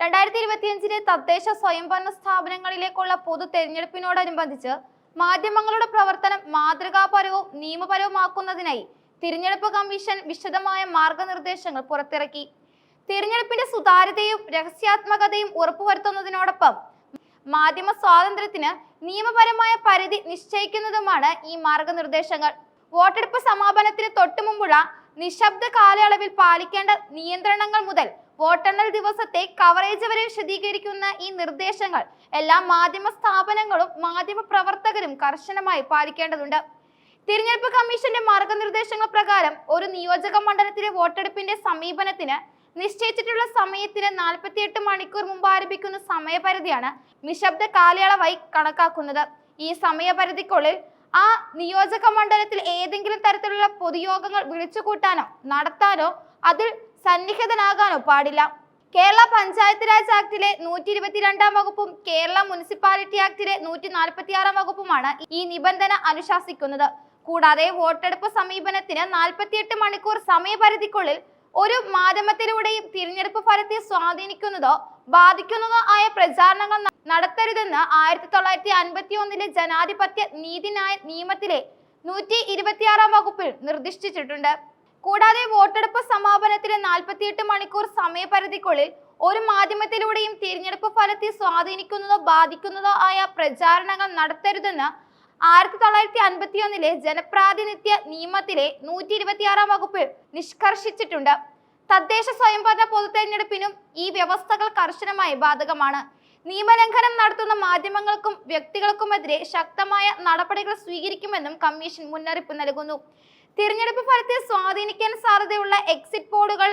രണ്ടായിരത്തി ഇരുപത്തിയഞ്ചിലെ തദ്ദേശ സ്വയംഭരണ സ്ഥാപനങ്ങളിലേക്കുള്ള പൊതു തെരഞ്ഞെടുപ്പിനോടനുബന്ധിച്ച് മാധ്യമങ്ങളുടെ പ്രവർത്തനം മാതൃകാപരവും നിയമപരവുമാക്കുന്നതിനായി തിരഞ്ഞെടുപ്പ് കമ്മീഷൻ വിശദമായ മാർഗനിർദ്ദേശങ്ങൾ പുറത്തിറക്കി. തിരഞ്ഞെടുപ്പിന്റെ സുതാര്യതയും രഹസ്യാത്മകതയും ഉറപ്പുവരുത്തുന്നതിനോടൊപ്പം മാധ്യമ സ്വാതന്ത്ര്യത്തിന് നിയമപരമായ പരിധി നിശ്ചയിക്കുന്നതുമാണ് ഈ മാർഗനിർദ്ദേശങ്ങൾ. വോട്ടെടുപ്പ് സമാപനത്തിന് തൊട്ടുമുമ്പുള്ള നിശബ്ദ കാലയളവിൽ പാലിക്കേണ്ട നിയന്ത്രണങ്ങൾ മുതൽ വോട്ടെണ്ണൽ ദിവസത്തെ കവറേജ് വരെ വിശദീകരിക്കുന്ന ഈ നിർദ്ദേശങ്ങൾ എല്ലാ മാധ്യമ സ്ഥാപനങ്ങളും മാധ്യമ പ്രവർത്തകരും കർശനമായി പാലിക്കേണ്ടതുണ്ട്. തിരഞ്ഞെടുപ്പ് കമ്മീഷന്റെ മാർഗനിർദ്ദേശങ്ങൾ പ്രകാരം ഒരു നിയോജക മണ്ഡലത്തിലെ വോട്ടെടുപ്പിന്റെ സമീപനത്തിന് നിശ്ചയിച്ചിട്ടുള്ള സമയത്തിന് നാൽപ്പത്തിയെട്ട് മണിക്കൂർ മുമ്പ് ആരംഭിക്കുന്ന സമയപരിധിയാണ് നിശബ്ദ കാലയളവായി കണക്കാക്കുന്നത്. ഈ സമയപരിധിക്കുള്ളിൽ ആ നിയോജക മണ്ഡലത്തിൽ ഏതെങ്കിലും തരത്തിലുള്ള പൊതുയോഗങ്ങൾ വിളിച്ചുകൂട്ടാനോ നടത്താനോ അതിൽ സന്നിഹിതനാകാനോ പാടില്ല. കേരള പഞ്ചായത്ത് രാജ് ആക്ടിലെ നൂറ്റി ഇരുപത്തിരണ്ടാം വകുപ്പും കേരള മുനിസിപ്പാലിറ്റി ആക്ടിലെ നൂറ്റി നാൽപ്പത്തിയാറാം വകുപ്പുമാണ് ഈ നിബന്ധന അനുശാസിക്കുന്നത്. കൂടാതെ വോട്ടെടുപ്പ് സമീപനത്തിന് നാൽപ്പത്തിയെട്ട് മണിക്കൂർ സമയപരിധിക്കുള്ളിൽ ഒരു മാധ്യമത്തിലൂടെയും തിരഞ്ഞെടുപ്പ് ഫലത്തെ സ്വാധീനിക്കുന്നതോ ബാധിക്കുന്നതോ ആയ പ്രചാരണങ്ങൾ നടത്തരുതെന്ന് ആയിരത്തി തൊള്ളായിരത്തി അൻപത്തി ഒന്നിലെ ജനാധിപത്യ നീതിന്യായ നിയമത്തിലെ നൂറ്റി ഇരുപത്തിയാറാം വകുപ്പിൽ നിർദ്ദേശിച്ചിട്ടുണ്ട് കൂടാതെ വോട്ടെടുപ്പ് സമാപനത്തിന് നാൽപ്പത്തിയെട്ട് മണിക്കൂർ സമയപരിധിക്കുള്ളിൽ ഒരു മാധ്യമത്തിലൂടെയും തിരഞ്ഞെടുപ്പ് ഫലത്തെ സ്വാധീനിക്കുന്നതോ ബാധിക്കുന്നതോ ആയ പ്രചാരണങ്ങൾ നടത്തരുതെന്ന് ആയിരത്തി തൊള്ളായിരത്തി അൻപത്തി ഒന്നിലെ ജനപ്രാതിനിധ്യ നിയമത്തിലെ നൂറ്റി ഇരുപത്തിയാറാം വകുപ്പ് നിഷ്കർഷിച്ചിട്ടുണ്ട്. തദ്ദേശ സ്വയംഭരണ പൊതു തെരഞ്ഞെടുപ്പിനും ഈ വ്യവസ്ഥകൾ കർശനമായി ബാധകമാണ്. നിയമലംഘനം നടത്തുന്ന മാധ്യമങ്ങൾക്കും വ്യക്തികൾക്കുമെതിരെ ശക്തമായ നടപടികൾ സ്വീകരിക്കുമെന്നും കമ്മീഷൻ മുന്നറിയിപ്പ് നൽകുന്നു. തിരഞ്ഞെടുപ്പ് ഫലത്തെ സ്വാധീനിക്കാൻ സാധ്യതയുള്ള എക്സിറ്റ് പോളുകൾ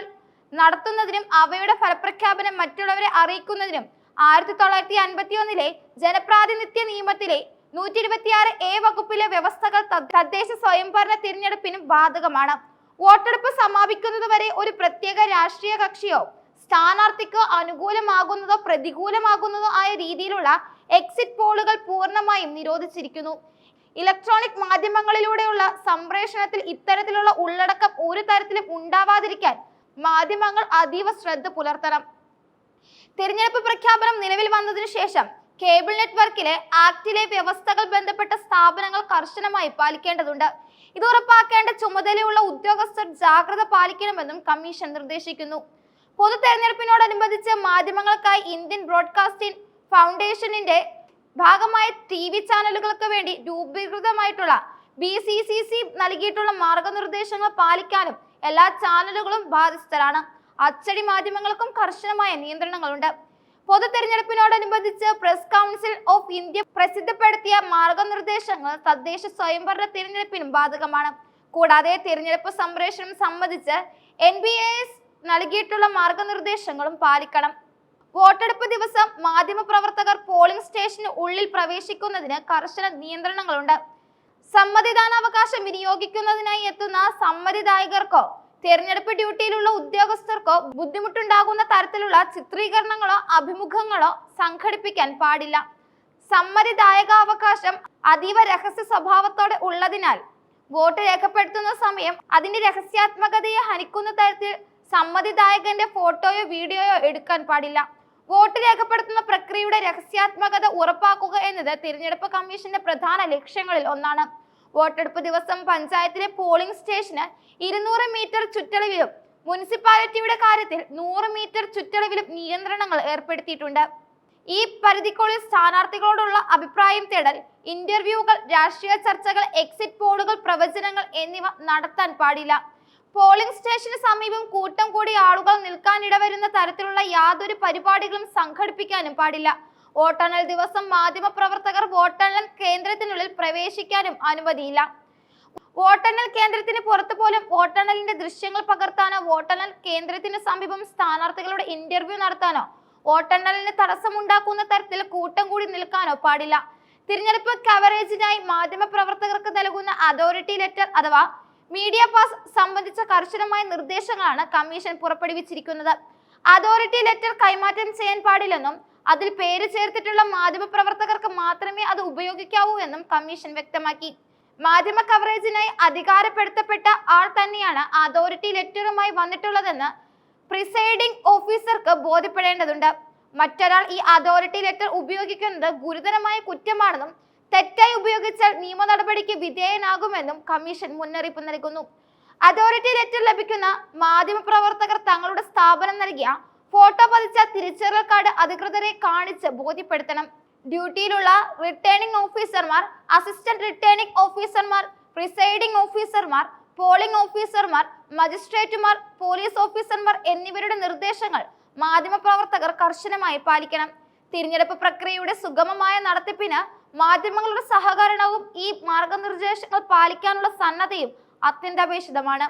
നടത്തുന്നതിനും അവയുടെ ഫലപ്രഖ്യാപനം മറ്റുള്ളവരെ അറിയിക്കുന്നതിനും ആയിരത്തി തൊള്ളായിരത്തി അൻപത്തി ഒന്നിലെ ജനപ്രാതിനിധ്യ നിയമത്തിലെ നൂറ്റി ഇരുപത്തിയാറ് എ വകുപ്പിലെ വ്യവസ്ഥകൾ തദ്ദേശ സ്വയംഭരണ തിരഞ്ഞെടുപ്പിനും ബാധകമാണ്. വോട്ടെടുപ്പ് സമാപിക്കുന്നതുവരെ ഒരു പ്രത്യേക രാഷ്ട്രീയ കക്ഷിയോ സ്ഥാനാർത്ഥിക്കോ അനുകൂലമാകുന്നതോ പ്രതികൂലമാകുന്നതോ ആയ രീതിയിലുള്ള എക്സിറ്റ് പോളുകൾ പൂർണമായും നിരോധിച്ചിരിക്കുന്നു. ഇലക്ട്രോണിക് മാധ്യമങ്ങളിലൂടെയുള്ള സംപ്രേഷണത്തിൽ ഇത്തരത്തിലുള്ള ഉള്ളടക്കം ഒരു തരത്തിലും ഉണ്ടാവാതിരിക്കാൻ മാധ്യമങ്ങൾ അതീവ ശ്രദ്ധ പുലർത്തണം. തിരഞ്ഞെടുപ്പ് പ്രഖ്യാപനം നിലവിൽ വന്നതിനു ശേഷം കേബിൾ നെറ്റ്വർക്കിലെ ആക്ടിലെ വ്യവസ്ഥകൾ ബന്ധപ്പെട്ട സ്ഥാപനങ്ങൾ കർശനമായി പാലിക്കേണ്ടതുണ്ട്. ഇത് ഉറപ്പാക്കേണ്ട ചുമതലയുള്ള ഉദ്യോഗസ്ഥർ ജാഗ്രത പാലിക്കണമെന്നും കമ്മീഷൻ നിർദ്ദേശിക്കുന്നു. പൊതു തെരഞ്ഞെടുപ്പിനോടനുബന്ധിച്ച് മാധ്യമങ്ങൾക്കായി ഇന്ത്യൻ ബ്രോഡ്കാസ്റ്റിംഗ് ഫൗണ്ടേഷനിന്റെ ഭാഗമായ ടി വി ചാനലുകൾക്ക് വേണ്ടി രൂപീകൃതമായിട്ടുള്ള ബി സി സി സി നൽകിയിട്ടുള്ള മാർഗനിർദ്ദേശങ്ങൾ പാലിക്കാനും എല്ലാ ചാനലുകളും ബാധ്യസ്ഥരാണ്. അച്ചടി മാധ്യമങ്ങൾക്കും കർശനമായ നിയന്ത്രണങ്ങളുണ്ട്. പൊതു തെരഞ്ഞെടുപ്പിനോടനുബന്ധിച്ച് പ്രസ് കൗൺസിൽ ഓഫ് ഇന്ത്യ പ്രസിദ്ധപ്പെടുത്തിയ മാർഗനിർദ്ദേശങ്ങൾ തദ്ദേശ സ്വയംഭരണ തിരഞ്ഞെടുപ്പിനും ബാധകമാണ്. കൂടാതെ തിരഞ്ഞെടുപ്പ് സംപ്രേഷണം സംബന്ധിച്ച് എൻ ബി എസ് നൽകിയിട്ടുള്ള മാർഗനിർദ്ദേശങ്ങളും പാലിക്കണം. വോട്ടെടുപ്പ് ദിവസം മാധ്യമപ്രവർത്തകർ പോളിംഗ് സ്റ്റേഷന് ഉള്ളിൽ പ്രവേശിക്കുന്നതിന് കർശന നിയന്ത്രണങ്ങളുണ്ട്. സമ്മതിദാനാവകാശം വിനിയോഗിക്കുന്നതിനായി എത്തുന്ന സമ്മതിദായകർക്കോ തിരഞ്ഞെടുപ്പ് ഡ്യൂട്ടിയിലുള്ള ഉദ്യോഗസ്ഥർക്കോ ബുദ്ധിമുട്ടുണ്ടാകുന്ന തരത്തിലുള്ള ചിത്രീകരണങ്ങളോ അഭിമുഖങ്ങളോ സംഘടിപ്പിക്കാൻ പാടില്ല. സമ്മതിദായകാവകാശം അതീവ രഹസ്യ സ്വഭാവത്തോടെ ഉള്ളതിനാൽ വോട്ട് രേഖപ്പെടുത്തുന്ന സമയം അതിന്റെ രഹസ്യാത്മകതയെ ഹനിക്കുന്ന തരത്തിൽ സമ്മതിദായകന്റെ ഫോട്ടോയോ വീഡിയോയോ എടുക്കാൻ പാടില്ല. വോട്ട് രേഖപ്പെടുത്തുന്ന പ്രക്രിയയുടെ രഹസ്യാത്മകത ഉറപ്പാക്കുക എന്നത് തിരഞ്ഞെടുപ്പ് കമ്മീഷന്റെ പ്രധാന ലക്ഷ്യങ്ങളിൽ ഒന്നാണ്. വോട്ടെടുപ്പ് ദിവസം പഞ്ചായത്തിലെ പോളിംഗ് സ്റ്റേഷന് ഇരുന്നൂറ് മീറ്റർ ചുറ്റളവിലും മുനിസിപ്പാലിറ്റിയുടെ കാര്യത്തിൽ നൂറ് മീറ്റർ ചുറ്റളവിലും നിയന്ത്രണങ്ങൾ ഏർപ്പെടുത്തിയിട്ടുണ്ട്. ഈ പരിധിക്കുള്ളിൽ സ്ഥാനാർത്ഥികളോടുള്ള അഭിപ്രായം തേടൽ ഇന്റർവ്യൂകൾ രാഷ്ട്രീയ ചർച്ചകൾ എക്സിറ്റ് പോളുകൾ പ്രവചനങ്ങൾ എന്നിവ നടത്താൻ പാടില്ല. പോളിംഗ് സ്റ്റേഷന് സമീപം കൂട്ടം കൂടി ആളുകൾ നിൽക്കാനിടവരുന്ന തരത്തിലുള്ള യാതൊരു പരിപാടികളും സംഘടിപ്പിക്കാനും പാടില്ല. വോട്ടെണ്ണൽ ദിവസം മാധ്യമപ്രവർത്തകർ വോട്ടെണ്ണൽ കേന്ദ്രത്തിനുള്ളിൽ പ്രവേശിക്കാനും അനുമതിയില്ല. വോട്ടെണ്ണൽ കേന്ദ്രത്തിന് പുറത്തു പോലും വോട്ടെണ്ണലിന്റെ ദൃശ്യങ്ങൾ പകർത്താനോ വോട്ടെണ്ണൽ കേന്ദ്രത്തിന് സമീപം സ്ഥാനാർത്ഥികളുടെ ഇന്റർവ്യൂ നടത്താനോ വോട്ടെണ്ണലിന് തടസ്സമുണ്ടാക്കുന്ന തരത്തിൽ കൂട്ടം കൂടി നിൽക്കാനോ പാടില്ല. തിരഞ്ഞെടുപ്പ് കവറേജിനായി മാധ്യമപ്രവർത്തകർക്ക് നൽകുന്ന അതോറിറ്റി ലെറ്റർ അഥവാ മീഡിയ പാസ് സംബന്ധിച്ച കർശനമായ നിർദ്ദേശങ്ങളാണ് കമ്മീഷൻ പുറപ്പെടുവിച്ചിരിക്കുന്നത്. അതോറിറ്റി ലെറ്റർ കൈമാറ്റം ചെയ്യാൻ പാടില്ലെന്നും അതിൽ പേര് ചേർത്തിട്ടുള്ള മാധ്യമ പ്രവർത്തകർക്ക് മാത്രമേ അത് ഉപയോഗിക്കാവൂ എന്നും കമ്മീഷൻ വ്യക്തമാക്കി. മാധ്യമ കവറേജിനായി അധികാരപ്പെടുത്തപ്പെട്ട ആൾ തന്നെയാണ് അതോറിറ്റി ലെറ്ററുമായി വന്നിട്ടുള്ളതെന്ന് പ്രിസൈഡിംഗ് ഓഫീസർക്ക് ബോധ്യപ്പെടേണ്ടതുണ്ട്. മറ്റൊരാൾ ഈ അതോറിറ്റി ലെറ്റർ ഉപയോഗിക്കുന്നത് ഗുരുതരമായ കുറ്റമാണെന്നും തെറ്റായി ഉപയോഗിച്ചാൽ നിയമ നടപടിക്ക് വിധേയനാകുമെന്നും കമ്മീഷൻ മുന്നറിയിപ്പ് നൽകുന്നു. അതോറിറ്റി ലെറ്റർ ലഭിക്കുന്ന മാധ്യമപ്രവർത്തകർ തങ്ങളുടെ സ്ഥാപനം നൽകിയ ഫോട്ടോ പതിച്ച തിരിച്ചറിയൽ കാർഡ് അധികൃതരെ കാണിച്ച് ബോധ്യപ്പെടുത്തണം. ഡ്യൂട്ടിയിലുള്ള റിട്ടേണിംഗ് ഓഫീസർമാർ അസിസ്റ്റന്റ് റിട്ടേണിംഗ് ഓഫീസർമാർ പ്രിസൈഡിംഗ് ഓഫീസർമാർ പോളിംഗ് ഓഫീസർമാർ മജിസ്ട്രേറ്റുമാർ പോലീസ് ഓഫീസർമാർ എന്നിവരുടെ നിർദ്ദേശങ്ങൾ മാധ്യമപ്രവർത്തകർ കർശനമായി പാലിക്കണം. തിരഞ്ഞെടുപ്പ് പ്രക്രിയയുടെ സുഗമമായ നടത്തിപ്പിന് മാധ്യമങ്ങളുടെ സഹകരണവും ഈ മാർഗനിർദ്ദേശങ്ങൾ പാലിക്കാനുള്ള സന്നദ്ധയും അത്യന്താപേക്ഷിതമാണ്.